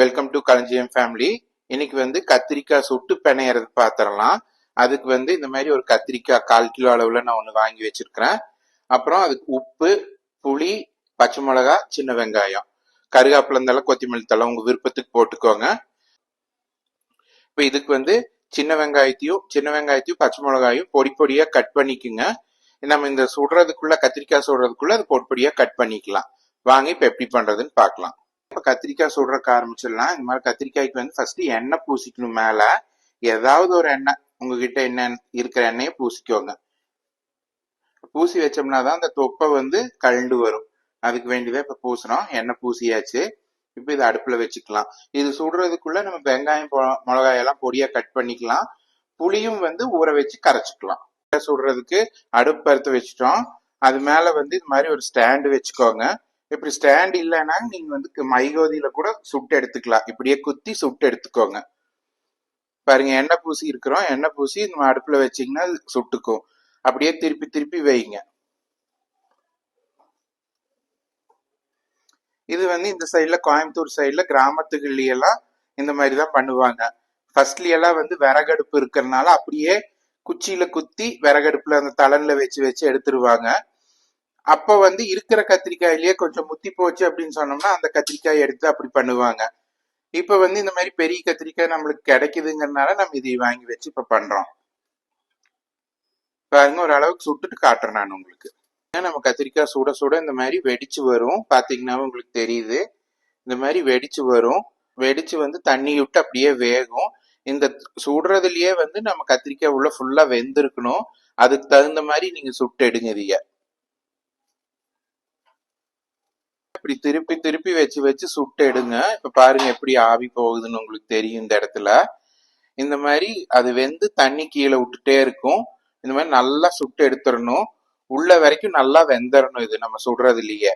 Welcome to களஞ்சியம் family இன்னைக்கு வந்து கத்திரிக்காய் சுட்டு பிணையறது பாத்திரலாம். அதுக்கு வந்து இந்த மாதிரி ஒரு கத்திரிக்காய் கால் கிலோ அளவில் நான் ஒன்று வாங்கி வச்சிருக்கிறேன். அப்புறம் அதுக்கு உப்பு புளி பச்சை மிளகா சின்ன வெங்காயம். கருகாப்பில இருந்தாலும் கொத்தமல்லி தலை உங்கள் விருப்பத்துக்கு போட்டுக்கோங்க. இப்போ இதுக்கு வந்து சின்ன வெங்காயத்தையும் சின்ன வெங்காயத்தையும் பச்சை மிளகாயும் பொடி பொடியாக கட் பண்ணிக்குங்க. நம்ம இந்த சுடுறதுக்குள்ள கத்திரிக்காய் சுடுறதுக்குள்ள அது பொடி பொடியாக கட் பண்ணிக்கலாம். வாங்க இப்போ எப்படி பண்ணுறதுன்னு பார்க்கலாம் இப்போ கத்திரிக்காய் சுடுறக்க ஆரம்பிச்சிடலாம். இந்த மாதிரி கத்திரிக்காய்க்கு வந்து ஃபர்ஸ்ட் எண்ணெய் பூசிக்கணும் மேலே. ஏதாவது ஒரு எண்ணெய் உங்ககிட்ட என்ன இருக்கிற எண்ணெயை பூசிக்கோங்க. பூசி வச்சோம்னா தான் அந்த தொப்பை வந்து கழண்டு வரும். அதுக்கு வேண்டியதான் இப்போ பூசுறோம். எண்ணெய் பூசியாச்சு. இப்போ இதை அடுப்பில் வச்சுக்கலாம். இது சுடுறதுக்குள்ள நம்ம வெங்காயம் மிளகாயெல்லாம் மிளகாய் எல்லாம் பொடியா கட் பண்ணிக்கலாம். புளியும் வந்து ஊற வச்சு கரைச்சிக்கலாம். சுடுறதுக்கு அடுப்பு பருத்து வச்சுட்டோம். அது மேல வந்து இது மாதிரி ஒரு ஸ்டாண்டு வச்சுக்கோங்க. இப்படி ஸ்டாண்ட் இல்லைன்னா நீங்க வந்து மைகோதியில கூட சுட்டு எடுத்துக்கலாம். இப்படியே குத்தி சுட்டு எடுத்துக்கோங்க. பாருங்க எண்ணெய் பூசி இருக்கிறோம். எண்ணெய் பூசி நம்ம அடுப்புல வச்சீங்கன்னா சுட்டுக்கும். அப்படியே திருப்பி திருப்பி வைங்க. இது வந்து இந்த சைடில் கோயம்புத்தூர் சைடில் கிராமத்துகள்லையெல்லாம் இந்த மாதிரி தான் பண்ணுவாங்க. ஃபர்ஸ்ட்லியெல்லாம் வந்து விறகடுப்பு இருக்கிறதுனால அப்படியே குச்சியில குத்தி விறகடுப்புல அந்த தளன்ல வச்சு வச்சு எடுத்துருவாங்க. அப்ப வந்து இருக்கிற கத்திரிக்காயிலேயே கொஞ்சம் முத்தி போச்சு அப்படின்னு சொன்னோம்னா அந்த கத்திரிக்காய் எடுத்து அப்படி பண்ணுவாங்க. இப்ப வந்து இந்த மாதிரி பெரிய கத்திரிக்காய் நம்மளுக்கு கிடைக்குதுங்கிறனால நம்ம இதை வாங்கி வச்சு இப்ப பண்றோம். பாருங்க ஒரு அளவுக்கு சுட்டுட்டு காட்டுறேன் நான் உங்களுக்கு. நம்ம கத்திரிக்காய் சுட சுட இந்த மாதிரி வெடிச்சு வரும். பாத்தீங்கன்னா உங்களுக்கு தெரியுது. இந்த மாதிரி வெடிச்சு வரும். வெடிச்சு வந்து தண்ணி விட்டு அப்படியே வேகும். இந்த சுடுறதுலயே வந்து நம்ம கத்திரிக்காய் உள்ள ஃபுல்லா வெந்திருக்கணும். அதுக்கு தகுந்த மாதிரி நீங்க சுட்டு எடுங்க இதைய. இப்படி திருப்பி திருப்பி வச்சு வச்சு சுட்டு எடுங்க இப்ப பாருங்க எப்படி ஆவி போகுதுன்னு உங்களுக்கு தெரியும் இந்த இடத்துல. இந்த மாதிரி அது வெந்து தண்ணி கீழே விட்டுட்டே இருக்கும். இந்த மாதிரி நல்லா சுட்டு எடுத்துடணும். உள்ள வரைக்கும் நல்லா வெந்துடணும் இது. நம்ம சுடுறதுலயே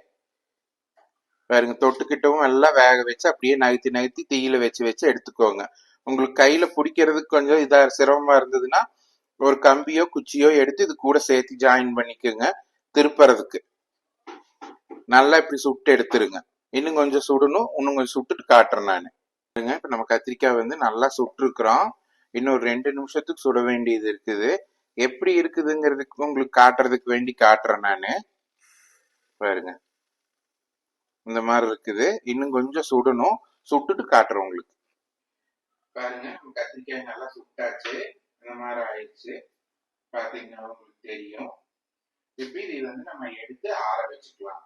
பாருங்க தொட்டுக்கிட்டவும் எல்லாம் வேக வச்சு அப்படியே நகர்த்தி நகர்த்தி தீயில வச்சு வச்சு எடுத்துக்கோங்க. உங்களுக்கு கையில பிடிக்கிறதுக்கு கொஞ்சம் இதா சிரமமா இருந்ததுன்னா ஒரு கம்பியோ குச்சியோ எடுத்து இது கூட சேர்த்து ஜாயின் பண்ணிக்கோங்க திருப்புறதுக்கு. நல்லா இப்படி சுட்டு எடுத்துருங்க. இன்னும் கொஞ்சம் சுடணும் இன்னும் கொஞ்சம் சுட்டுட்டு காட்டுறேன் நான். இப்போ நம்ம கத்திரிக்காய் வந்து நல்லா சுட்டுருக்குறோம். இன்னும் ஒரு ரெண்டு நிமிஷத்துக்கு சுட வேண்டியது இருக்குது. எப்படி இருக்குதுங்கிறதுக்கு உங்களுக்கு காட்டுறதுக்கு வேண்டி காட்டுறேன் நான். பாருங்க. இந்த மாதிரி இருக்குது. இன்னும் கொஞ்சம் சுடணும். சுட்டுட்டு காட்டுறேன் உங்களுக்கு. பாருங்க கத்திரிக்காய் நல்லா சுட்டாச்சு. இந்த மாதிரி ஆயிடுச்சு. பாத்தீங்கன்னா உங்களுக்கு தெரியும். இப்போ இது வந்து நம்ம எடுத்து ஆற வச்சுக்கலாம்.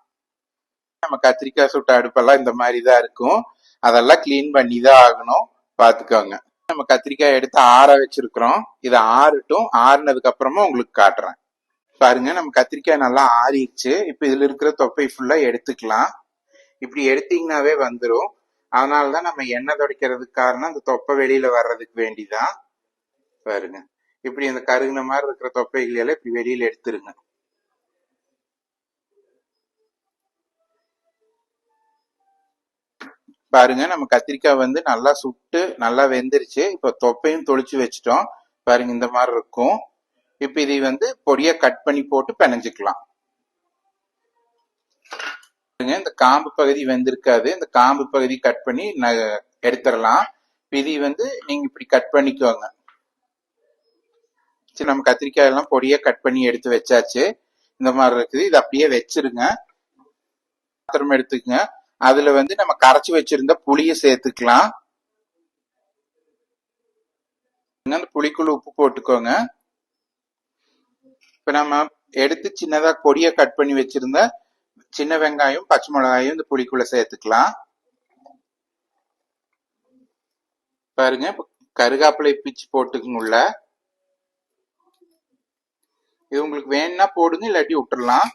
நம்ம கத்திரிக்காய் சுட்ட அடுப்பெல்லாம் இந்த மாதிரி தான் இருக்கும். அதெல்லாம் க்ளீன் பண்ணி தான் ஆகணும். பார்த்துக்கோங்க நம்ம கத்திரிக்காய் எடுத்து ஆற வச்சிருக்கிறோம். இதை ஆறட்டும். ஆறுனதுக்கு அப்புறமா உங்களுக்கு காட்டுறேன். பாருங்க நம்ம கத்திரிக்காய் நல்லா ஆறிடுச்சு. இப்போ இதில் இருக்கிற தொப்பை ஃபுல்லாக எடுத்துக்கலாம். இப்படி எடுத்தீங்கன்னாவே வந்துடும் அதனால தான் நம்ம எண்ணெய் துடைக்கிறதுக்கு காரணம் அந்த தொப்பை வெளியில வர்றதுக்கு வேண்டிதான். பாருங்க. இப்படி அந்த கருகுன மாதிரி இருக்கிற தொப்பைகள் எல்லாம் இப்படி வெளியில எடுத்துருங்க. பாருங்க நம்ம கத்திரிக்காய் வந்து நல்லா சுட்டு நல்லா வெந்துருச்சு. இப்போ தொப்பையும் தொளிச்சு வச்சுட்டோம். பாருங்க இந்த மாதிரி இருக்கும். இப்போ இதை வந்து பொடியா கட் பண்ணி போட்டு பிணைஞ்சிக்கலாம். பாருங்க, இந்த காம்பு பகுதி வெந்திருக்காது. இந்த காம்பு பகுதி கட் பண்ணி ந- எடுத்துடலாம். இதை வந்து நீங்க இப்படி கட் பண்ணிக்கோங்க. சரி நம்ம கத்திரிக்காய் எல்லாம் பொடியா கட் பண்ணி எடுத்து வச்சாச்சு. இந்த மாதிரி இருக்குது. இது அப்படியே வச்சிருங்க. பாத்திரம் எடுத்துக்கங்க. அதுல வந்து நம்ம கரைச்சி வச்சிருந்த புளிய சேர்த்துக்கலாம். அந்த புளிக்குள்ள உப்பு போட்டுக்கோங்க. இப்ப நம்ம எடுத்து சின்னதா கொடியை கட் பண்ணி வச்சிருந்த சின்ன வெங்காயம் பச்சை மிளகாயும் இந்த புளிக்குள்ள சேர்த்துக்கலாம். பாருங்க கருகாப்பிலை பிச்சு போட்டுக்குங்க இது உங்களுக்கு வேணும்னா போடுங்க இல்லாட்டி விட்டுறலாம்.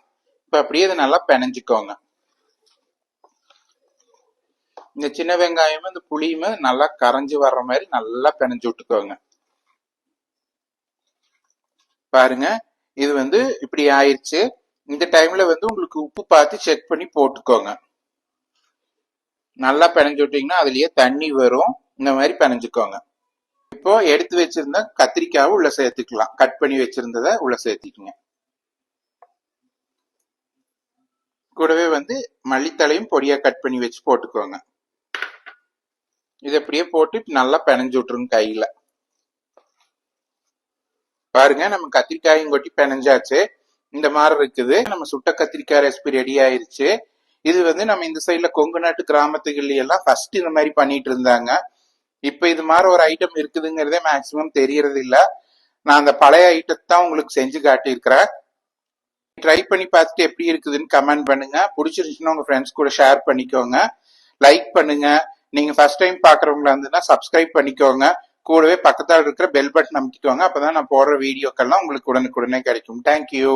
இப்ப அப்படியே இதை நல்லா பிணைஞ்சுக்கோங்க. இந்த சின்ன வெங்காயமும் இந்த புளியுமே நல்லா கரைஞ்சி வர்ற மாதிரி நல்லா பிணைஞ்சு விட்டுக்கோங்க. பாருங்க இது வந்து இப்படி ஆயிடுச்சு இந்த டைம்ல வந்து உங்களுக்கு உப்பு பார்த்து செக் பண்ணி போட்டுக்கோங்க. நல்லா பிணைஞ்சு விட்டீங்கன்னா அதுலயே தண்ணி வரும். இந்த மாதிரி பிணைஞ்சுக்கோங்க. இப்போ எடுத்து வச்சிருந்த கத்திரிக்காவை உள்ள சேர்த்துக்கலாம். கட் பண்ணி வச்சிருந்ததை உள்ள சேர்த்திக்கங்க. கூடவே வந்து மல்லித்தலையும் பொடியா கட் பண்ணி வச்சு போட்டுக்கோங்க. இதை அப்படியே போட்டு நல்லா பிணைஞ்சு விட்டுருங்க கையில். பாருங்க நம்ம கத்திரிக்காயும் கொட்டி பிணைஞ்சாச்சு. இந்த மாதிரி இருக்குது. நம்ம சுட்ட கத்திரிக்காய் ரெசிபி ரெடி ஆயிருச்சு. இது வந்து நம்ம இந்த சைடில் கொங்கு நாட்டு கிராமத்துகள்ல எல்லாம் ஃபர்ஸ்ட் இந்த மாதிரி பண்ணிட்டு இருந்தாங்க. இப்போ இது மாதிரி ஒரு ஐட்டம் இருக்குதுங்கிறதே மேக்சிமம் தெரியறது இல்லை. நான் அந்த பழைய ஐட்டத்தை தான் உங்களுக்கு செஞ்சு காட்டியிருக்கிறேன். ட்ரை பண்ணி பார்த்துட்டு எப்படி இருக்குதுன்னு கமெண்ட் பண்ணுங்க. பிடிச்சிருந்துச்சுன்னா உங்க ஃப்ரெண்ட்ஸ் கூட ஷேர் பண்ணிக்கோங்க. லைக் பண்ணுங்க. நீங்க ஃபர்ஸ்ட் டைம் பாக்குறவங்களா இருந்ததுன்னா சப்ஸ்கிரைப் பண்ணிக்கோங்க. கூடவே பக்கத்தால் இருக்கிற பெல் பட்டன் அமைக்கிக்கோங்க. அப்பதான் நான் போடுற வீடியோக்கெல்லாம் உங்களுக்கு உடனுக்குடனே கிடைக்கும். தேங்க்யூ